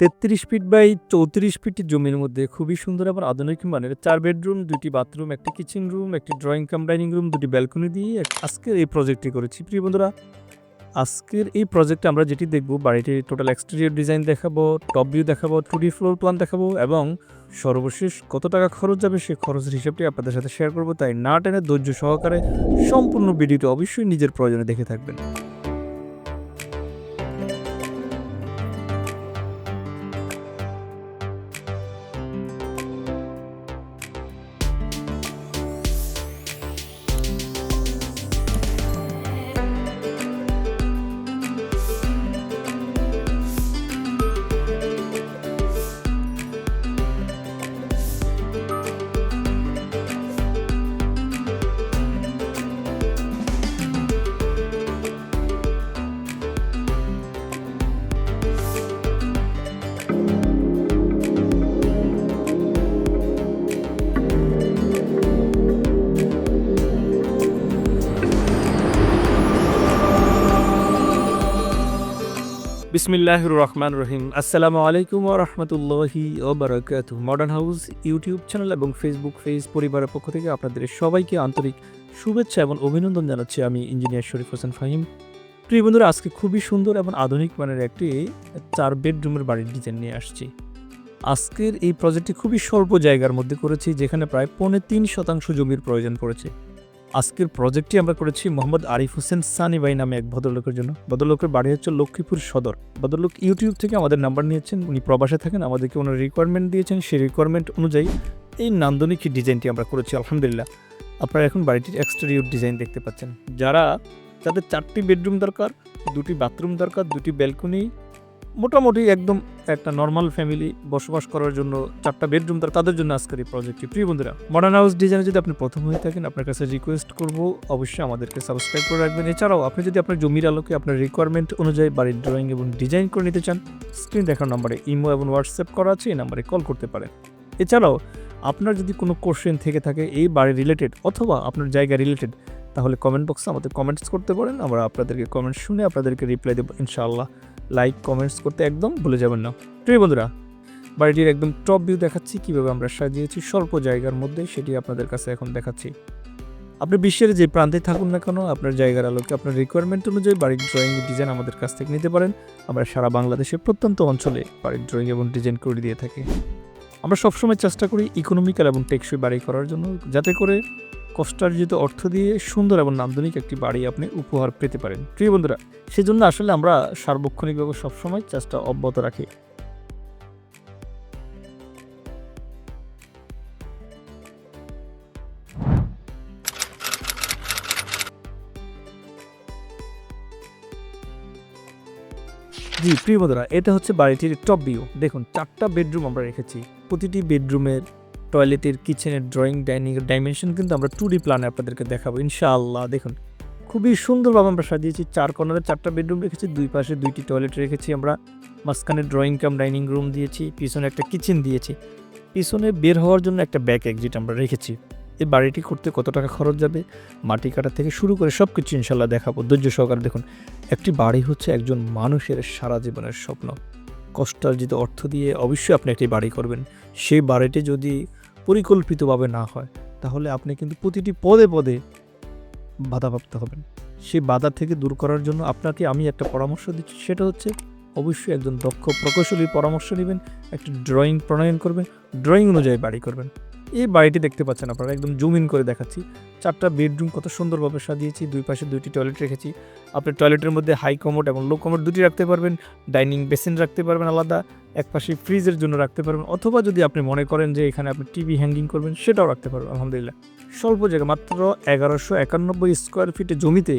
তেত্রিশ feet by চৌত্রিশ fit জমির মধ্যে খুবই সুন্দর এবং আধুনিক মানের চার বেডরুম, দুটি বাথরুম, একটি কিচেন রুম, একটি ড্রয়িং কাম, ডাইনিং রুম, দুটি ব্যালকনি দিয়ে আজকের এই প্রজেক্টটি করেছি। প্রিয় বন্ধুরা, আজকের এই প্রজেক্টে আমরা যেটি দেখব বাড়িটির টোটাল এক্সটেরিয়র ডিজাইন দেখাবো টপ ভিউ দেখাবো টু ডি ফ্লোর প্ল্যান দেখাবো এবং সর্বশেষ কত টাকা খরচ যাবে সেই খরচের হিসাবটি আপনাদের সাথে শেয়ার করব। তাই না টেনে ধৈর্য সহকারে সম্পূর্ণ ভিডিওটি অবশ্যই নিজের প্রয়োজনে দেখে থাকবেন। বিসমিল্লাহ রহমান রহিম। আসসালামু আলাইকুম ও রহমতুল্লাহি ও বারাকাতু মডার্ন হাউস ইউটিউব চ্যানেল এবং ফেসবুক পেজ পরিবারের পক্ষ থেকে আপনাদের সবাইকে আন্তরিক শুভেচ্ছা এবং অভিনন্দন জানাচ্ছি আমি ইঞ্জিনিয়ার শরীফ হোসেন ফাহিম। প্রিয় বন্ধুরা, আজকে খুবই সুন্দর এবং আধুনিক মানের একটি চার বেডরুমের বাড়ির ডিজাইন নিয়ে আসছি। আজকের এই প্রজেক্টটি খুবই স্বল্প জায়গার মধ্যে করেছি, যেখানে প্রায় পৌনে তিন শতাংশ জমির প্রয়োজন পড়েছে। আজকের প্রজেক্টটি আমরা করেছি মোহাম্মদ আরিফ হোসেন সানি ভাই নামে এক ভদ্রলোকের জন্য। ভদ্রলোকের বাড়ি হচ্ছে লক্ষ্মীপুর সদর। ভদ্রলোক ইউটিউব থেকে আমাদের নাম্বার নিয়েছেন, উনি প্রবাসে থাকেন, আমাদেরকে ওনার রিকোয়ারমেন্ট দিয়েছেন। সেই রিকোয়ারমেন্ট অনুযায়ী এই নান্দনিক ডিজাইনটি আমরা করেছি, আলহামদুলিল্লাহ। আপনারা এখন বাড়িটির এক্সটেরিয়র ডিজাইন দেখতে পাচ্ছেন। যারা, যাদের চারটি বেডরুম দরকার, দুটি বাথরুম দরকার, দুটি ব্যালকনি মোটামুটি একদম একটা নর্মাল ফ্যামিলি বসবাস করার জন্য চারটা বেডরুম দরকার তাদের জন্য আজকের এই প্রজেক্টটি প্রিয় বন্ধুরা মডার্ন হাউস ডিজাইনে যদি আপনি প্রথম হয়ে থাকেন, আপনার কাছে রিকোয়েস্ট করব, অবশ্যই আমাদেরকে সাবস্ক্রাইব করে রাখবেন। এছাড়াও আপনি যদি আপনার জমির আলোকে আপনার রিকোয়ারমেন্ট অনুযায়ী বাড়ির ড্রয়িং এবং ডিজাইন করে নিতে চান স্ক্রিন দেখার নম্বরে ইমো এবং হোয়াটসঅ্যাপ করা আছে, এই নাম্বারে কল করতে পারেন। এছাড়াও আপনার যদি কোনো কোশ্চেন থেকে থাকে এই বাড়ি রিলেটেড অথবা আপনার জায়গা রিলেটেড তাহলে কমেন্ট বক্সে আমাদের কমেন্টস করতে পারেন। আমরা আপনাদেরকে কমেন্টস শুনে আপনাদেরকে রিপ্লাই দেবো, ইনশাআল্লাহ। লাইক কমেন্টস করতে একদম ভুলে যাবেন না। প্রিয় বন্ধুরা, বাড়িটির একদম টপ ভিউ দেখাচ্ছি, কীভাবে আমরা সাজিয়েছি স্বল্প জায়গার মধ্যে সেটি আপনাদের কাছে এখন দেখাচ্ছি। আপনি বিশ্বের যে প্রান্তে থাকুন না কেন, আপনার জায়গার আলোকে আপনার রিকোয়ারমেন্ট অনুযায়ী বাড়ির ড্রয়িং ডিজাইন আমাদের কাছ থেকে নিতে পারেন। আমরা সারা বাংলাদেশের প্রত্যন্ত অঞ্চলে বাড়ির ড্রয়িং এবং ডিজাইন করে দিয়ে থাকি। আমরা সবসময় চেষ্টা করি ইকোনমিক্যাল এবং টেকসই বাড়ি করার জন্য, যাতে করে কষ্টার্জিত অর্থ দিয়ে সুন্দর এবং নান্দনিক একটি বাড়ি আপনি উপহার পেতে পারেন। প্রিয় বন্ধুরা, সেজন্য আসলে আমরা সার্বক্ষণিকভাবে সবসময় চেষ্টা অব্যাহত রাখি। জি, প্রিয় বন্ধুরা, এটা হচ্ছে বাড়িটির টপ ভিউ দেখুন, চারটা বেডরুম আমরা রেখেছি। প্রতিটি বেডরুমের টয়লেটের কিচেনের ড্রয়িং ডাইনিং এর ডাইমেনশন কিন্তু আমরা টু ডি প্ল্যানে আপনাদেরকে দেখাবো, ইনশাআল্লাহ। দেখুন, খুবই সুন্দরভাবে আমরা সাজিয়েছি। চার কর্নারে চারটা বেডরুম রেখেছি, দুই পাশে দুইটি টয়লেট রেখেছি আমরা। মাঝখানে ড্রয়িং কাম ডাইনিং রুম দিয়েছি, পিছনে একটা কিচেন দিয়েছি। পিছনে বের হওয়ার জন্য একটা ব্যাক এক্সিট আমরা রেখেছি। এই বাড়িটি করতে কত টাকা খরচ যাবে, মাটি কাটা থেকে শুরু করে সব কিছু ইনশাল্লাহ দেখাবো। ধৈর্য সহকারে দেখুন, একটি বাড়ি হচ্ছে একজন মানুষের সারা জীবনের স্বপ্ন। কষ্টার্জিত অর্থ দিয়ে অবশ্যই আপনি একটি বাড়ি করবেন। সেই বাড়িটি যদি পরিকল্পিতভাবে না হয়, তাহলে আপনি কিন্তু প্রতিটি পদে পদে বাধাপ্রাপ্ত হবেন। সেই বাধা থেকে দূর করার জন্য আপনাকে আমি একটা পরামর্শ দিচ্ছি, সেটা হচ্ছে অবশ্যই একজন দক্ষ প্রকৌশলীর পরামর্শ নেবেন, একটি ড্রয়িং প্রণয়ন করবেন, ড্রয়িং অনুযায়ী বাড়ি করবেন। এই বাড়িটি দেখতে পাচ্ছেন আপনারা, একদম জুম ইন করে দেখাচ্ছি। চারটা বেডরুম কত সুন্দরভাবে সাজিয়েছি, দুই পাশে দুইটি টয়লেট রেখেছি। আপনি টয়লেটের মধ্যে হাই কমোড এবং লো কমোড দুটি রাখতে পারবেন, ডাইনিং বেসিন রাখতে পারবেন আলাদা, এক পাশে ফ্রিজের জন্য রাখতে পারবেন, অথবা যদি আপনি মনে করেন যে এখানে আপনি টিভি হ্যাঙ্গিং করবেন, সেটাও রাখতে পারবেন, আলহামদুলিল্লাহ। স্বল্প জায়গা, মাত্র এগারোশো একানব্বই স্কোয়ার ফিটে জমিতে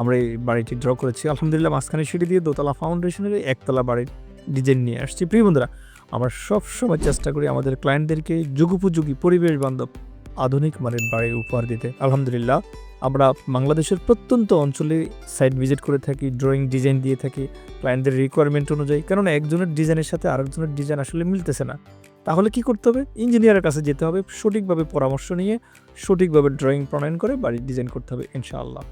আমরা এই বাড়িটি ড্র করেছি। আলহামদুলিল্লাহ, মাঝখানে সিঁড়ি দিয়ে দোতলা ফাউন্ডেশনের একতলা বাড়ির ডিজাইন নিয়ে আসছি। প্রিয় বন্ধুরা, আমরা সবসময় চেষ্টা করি আমাদের ক্লায়েন্টদেরকে যুগোপযোগী পরিবেশ বান্ধব, আধুনিক মানের বাড়ি উপহার দিতে। আলহামদুলিল্লাহ, আমরা বাংলাদেশের প্রত্যন্ত অঞ্চলে সাইট ভিজিট করে থাকি ড্রয়িং ডিজাইন দিয়ে থাকি ক্লায়েন্টদের রিকোয়ারমেন্ট অনুযায়ী। কেননা, একজনের ডিজাইনের সাথে আরেকজনের ডিজাইন আসলে মিলতেছে না। তাহলে কি করতে হবে? ইঞ্জিনিয়ারের কাছে যেতে হবে, সঠিকভাবে পরামর্শ নিয়ে সঠিকভাবে ড্রয়িং প্রণয়ন করে বাড়ির ডিজাইন করতে হবে, ইনশাআল্লাহ।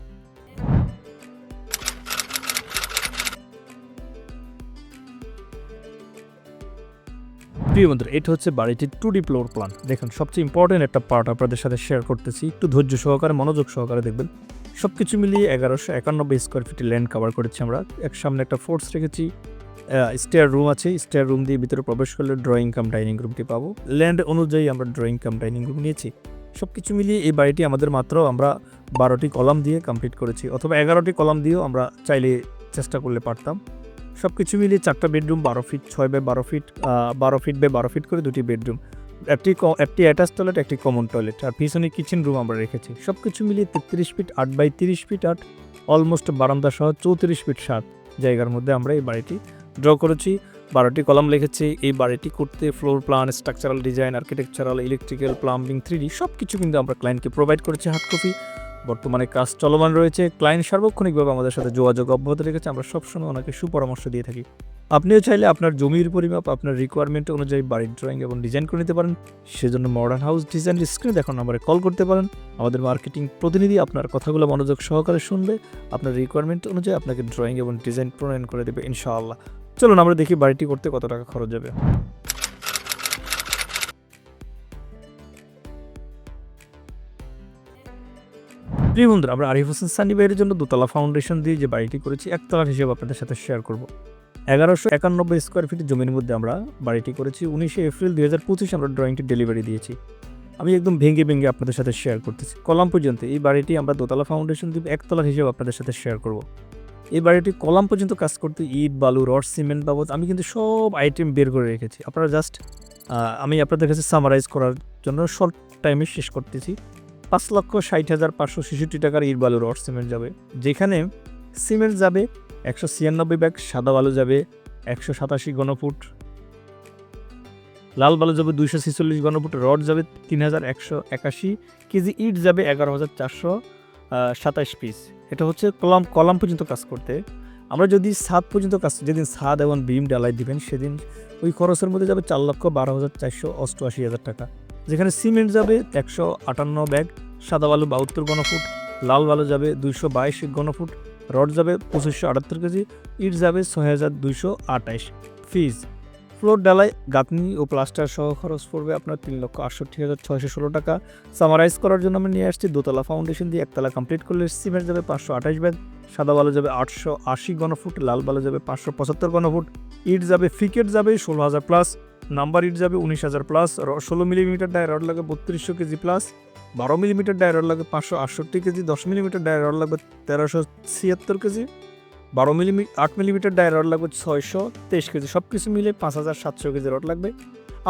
প্রিয় বন্ধুরা, এটা হচ্ছে বাড়িটির টু ডি ফ্লোর প্ল্যান দেখেন, সবচেয়ে ইম্পর্টেন্ট একটা পার্ট আপনাদের সাথে শেয়ার করতেছি। একটু ধৈর্য সহকারে, মনোযোগ সহকারে দেখবেন। সব কিছু মিলিয়ে এগারোশো একানব্বই স্কোয়ার ফিটের ল্যান্ড কভার করেছি আমরা। এক সামনে একটা ফোর্স রেখেছি স্টেয়ার রুম আছে। স্টেয়ার রুম দিয়ে ভিতরে প্রবেশ করলে ড্রয়িং কাম ডাইনিং রুমটি পাবো। ল্যান্ড অনুযায়ী আমরা ড্রয়িং কাম ডাইনিং রুম নিয়েছি। সব কিছু মিলিয়ে এই বাড়িটি আমাদের মাত্র আমরা বারোটি কলাম দিয়ে কমপ্লিট করেছি। অথবা এগারোটি কলাম দিয়েও আমরা চাইলে চেষ্টা করলে পারতাম। সব কিছু মিলিয়ে চারটা বেডরুম বারো ফিট, ছয় বাই বারো ফিট বারো ফিট বাই বারো ফিট করে দুটি বেডরুম। একটি একটি অ্যাটাচ টয়লেট, একটি কমন টয়লেট। আর পিছনে কিচেন রুম আমরা রেখেছি। সব কিছু মিলিয়ে তেত্রিশ ফিট আট বাই তিরিশ ফিট আট অলমোস্ট বারান্দা সহ চৌত্রিশ ফিট সাত জায়গার মধ্যে আমরা এই বাড়িটি ড্র করেছি। বারোটি কলাম লিখেছি। এই বাড়িটি করতে floor plan structural design architectural electrical plumbing three সব কিছু কিন্তু আমরা ক্লায়েন্টকে প্রোভাইড করেছি হার্ড কপি বর্তমানে কাজ চলমান রয়েছে। ক্লায়েন্ট সার্বক্ষণিকভাবে আমাদের সাথে যোগাযোগ অব্যাহত রেখেছে। আমরা সবসময় ওনাকে সুপরামর্শ দিয়ে থাকি। আপনিও চাইলে আপনার জমির পরিমাপ, আপনার রিকোয়ারমেন্ট অনুযায়ী বাড়ির ড্রয়িং এবং ডিজাইন করে নিতে পারেন। সেজন্য মডার্ন হাউস ডিজাইন স্ক্রিনে দেখানো নাম্বারে কল করতে পারেন। আমাদের মার্কেটিং প্রতিনিধি আপনার কথাগুলো মনোযোগ সহকারে শুনবে। আপনার রিকোয়ারমেন্ট অনুযায়ী আপনাকে ড্রয়িং এবং ডিজাইন প্রণয়ন করে দেবে ইনশাআল্লাহ। চলুন আমরা দেখি বাড়িটি করতে কত টাকা খরচ যাবে প্রিয় বন্ধুরা আমরা আরিফ হোসেন সানি ভাইয়ের জন্য দোতলা ফাউন্ডেশন দিয়ে যে বাড়িটি করেছি, একতলার হিসেবে আপনাদের সাথে শেয়ার করব। এগারোশো একানব্বই স্কোয়ার ফিট জমির মধ্যে আমরা বাড়িটি করেছি। উনিশে এপ্রিল দুই হাজার পঁচিশ আমরা ড্রয়িংটি ডেলিভারি দিয়েছি। আমি একদম ভেঙে ভেঙে আপনাদের সাথে শেয়ার করতেছি। কলাম পর্যন্ত এই বাড়িটি আমরা দোতলা ফাউন্ডেশন দিয়ে একতলার হিসেবে আপনাদের সাথে শেয়ার করব। এই বাড়িটি কলাম পর্যন্ত কাজ করতে ইট, বালু, রড, সিমেন্ট বাবদ আমি কিন্তু সব আইটেম বের করে রেখেছি। আপনারা জাস্ট আমি আপনাদের কাছে সামারাইজ করার জন্য শর্ট টাইমে শেষ করতেছি। পাঁচ লক্ষ ষাট হাজার পাঁচশো ছেষট্টি টাকার ইট বালু রড সিমেন্ট যাবে। যেখানে সিমেন্ট যাবে, একশো ছিয়ানব্বই ব্যাগ সাদা বালু যাবে, একশো সাতাশি গণফুট লাল বালু যাবে, দুইশো ছেচল্লিশ গণফুট রড যাবে, তিন হাজার একশো একাশি। কেজি ইট যাবে, এগারো হাজার চারশো সাতাশ পিস। এটা হচ্ছে কলাম কলাম পর্যন্ত কাজ করতে। আমরা যদি ছাদ পর্যন্ত কাজ, যেদিন ছাদ এবং বিম ডালাই দিবেন, সেদিন ওই খরচের মধ্যে যাবে চার লক্ষ বারো হাজার চারশো অষ্টআশি হাজার টাকা। যেখানে সিমেন্ট যাবে একশো আটান্ন ব্যাগ, সাদা বালু বাহাত্তর গণফুট লাল বালু যাবে দুইশো বাইশ গণফুট রড যাবে পঁচিশশো আটাত্তর কেজি, ইট যাবে ছয় হাজার দুইশো আটাইশ। ফিজ ফ্লোর ডালাই গাঁথনি ও প্লাস্টার সহ খরচ পড়বে আপনার তিন লক্ষ আটষট্টি হাজার ছয়শো ষোলো টাকা। সামারাইজ করার জন্য আমি নিয়ে আসছি দোতলা ফাউন্ডেশন দিয়ে একতলা কমপ্লিট করলে সিমেন্ট যাবে পাঁচশো আঠাশ ব্যাগ, সাদা বালু যাবে আটশো আশি গণফুট লাল বালু যাবে পাঁচশো পঁচাত্তর গণফুট ইট যাবে ফিকেট যাবে ষোলো হাজার প্লাস। নাম্বার ইট যাবে উনিশ হাজার প্লাস ষোলো মিলিমিটার ডায় রড লাগবে বত্রিশশো কেজি প্লাস বারো মিলিমিটার ডায় রড লাগবে পাঁচশো আটষট্টি কেজি, দশ মিলিমিটার ডায় রড লাগবে তেরোশো ছিয়াত্তর কেজি, বারো মিলিমি আট মিলিমিটার ডায় রড লাগবে ছয়শো তেইশ কেজি সব কিছু মিলে পাঁচ হাজার সাতশো কেজি রড লাগবে।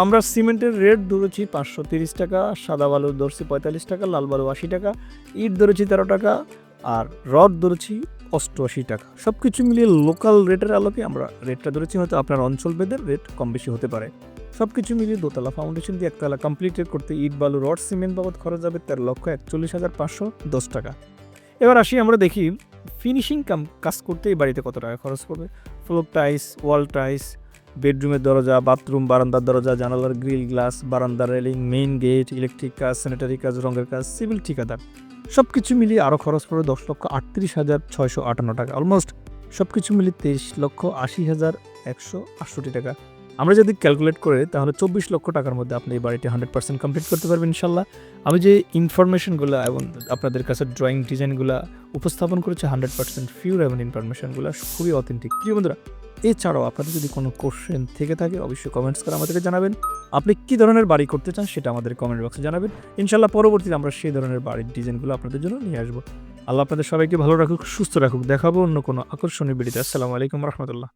আমরা সিমেন্টের রেট ধরেছি পাঁচশো তিরিশ টাকা, সাদা বালু ধরছি পঁয়তাল্লিশ টাকা, লাল বালু আশি টাকা, ইট ধরেছি তেরো টাকা, আর রড ধরেছি অষ্টআশি টাকা। সব কিছু মিলিয়ে লোকাল রেটের আলোকে আমরা রেটটা ধরেছি হয়তো আপনার অঞ্চল ভেদের রেট কম বেশি হতে পারে। সব কিছু মিলিয়ে দোতলা ফাউন্ডেশন দিয়ে একতলা কমপ্লিটেড করতে ইট, বালু, রড সিমেন্ট বাবদ খরচ যাবে তেরো লক্ষ একচল্লিশ হাজার পাঁচশো দশ টাকা। এবার আসি আমরা দেখি ফিনিশিং কাম কাজ করতে এই বাড়িতে কত টাকা খরচ পড়বে? ফ্লোর টাইস ওয়াল টাইস বেডরুমের দরজা বাথরুম বারান্দার দরজা, জানালার গ্রিল গ্লাস বারান্দার রেলিং মেইন গেট ইলেকট্রিক কাজ স্যানিটারি কাজ, রঙের কাজ সিভিল ঠিকাদার। সব কিছু মিলিয়ে আরও খরচ পড়বে দশ লক্ষ আটত্রিশ হাজার ছয়শো আটান্ন টাকা। অলমোস্ট সব কিছু মিলিয়ে তেইশ লক্ষ আশি হাজার একশো আটষট্টি টাকা। আমরা যদি ক্যালকুলেট করে, তাহলে চব্বিশ লক্ষ টাকার মধ্যে আপনি এই বাড়িটি হান্ড্রেড পার্সেন্ট কমপ্লিট করতে পারবেন ইনশাল্লাহ। আমি যে ইনফরমেশনগুলো এবং আপনাদের কাছে ড্রয়িং ডিজাইনগুলো উপস্থাপন করেছে হান্ড্রেড পার্সেন্ট ফিউর এবং ইনফরমেশনগুলো খুবই অথেন্টিক প্রিয় বন্ধুরা এছাড়াও আপনাদের যদি কোনো কোশ্চেন থেকে থাকে, অবশ্যই কমেন্টস করে আমাদেরকে জানাবেন। আপনি কী ধরনের বাড়ি করতে চান সেটা আমাদের কমেন্ট বক্সে জানাবেন। ইনশাল্লাহ পরবর্তীতে আমরা সেই ধরনের বাড়ির ডিজাইনগুলো আপনাদের জন্য নিয়ে আসব। আল্লাহ আপনাদের সবাইকে ভালো রাখুক, সুস্থ রাখুক। দেখাবো অন্য কোনো আকর্ষণীয় ভিডিওতে আসসালামু আলাইকুম রহমতুল্লাহ।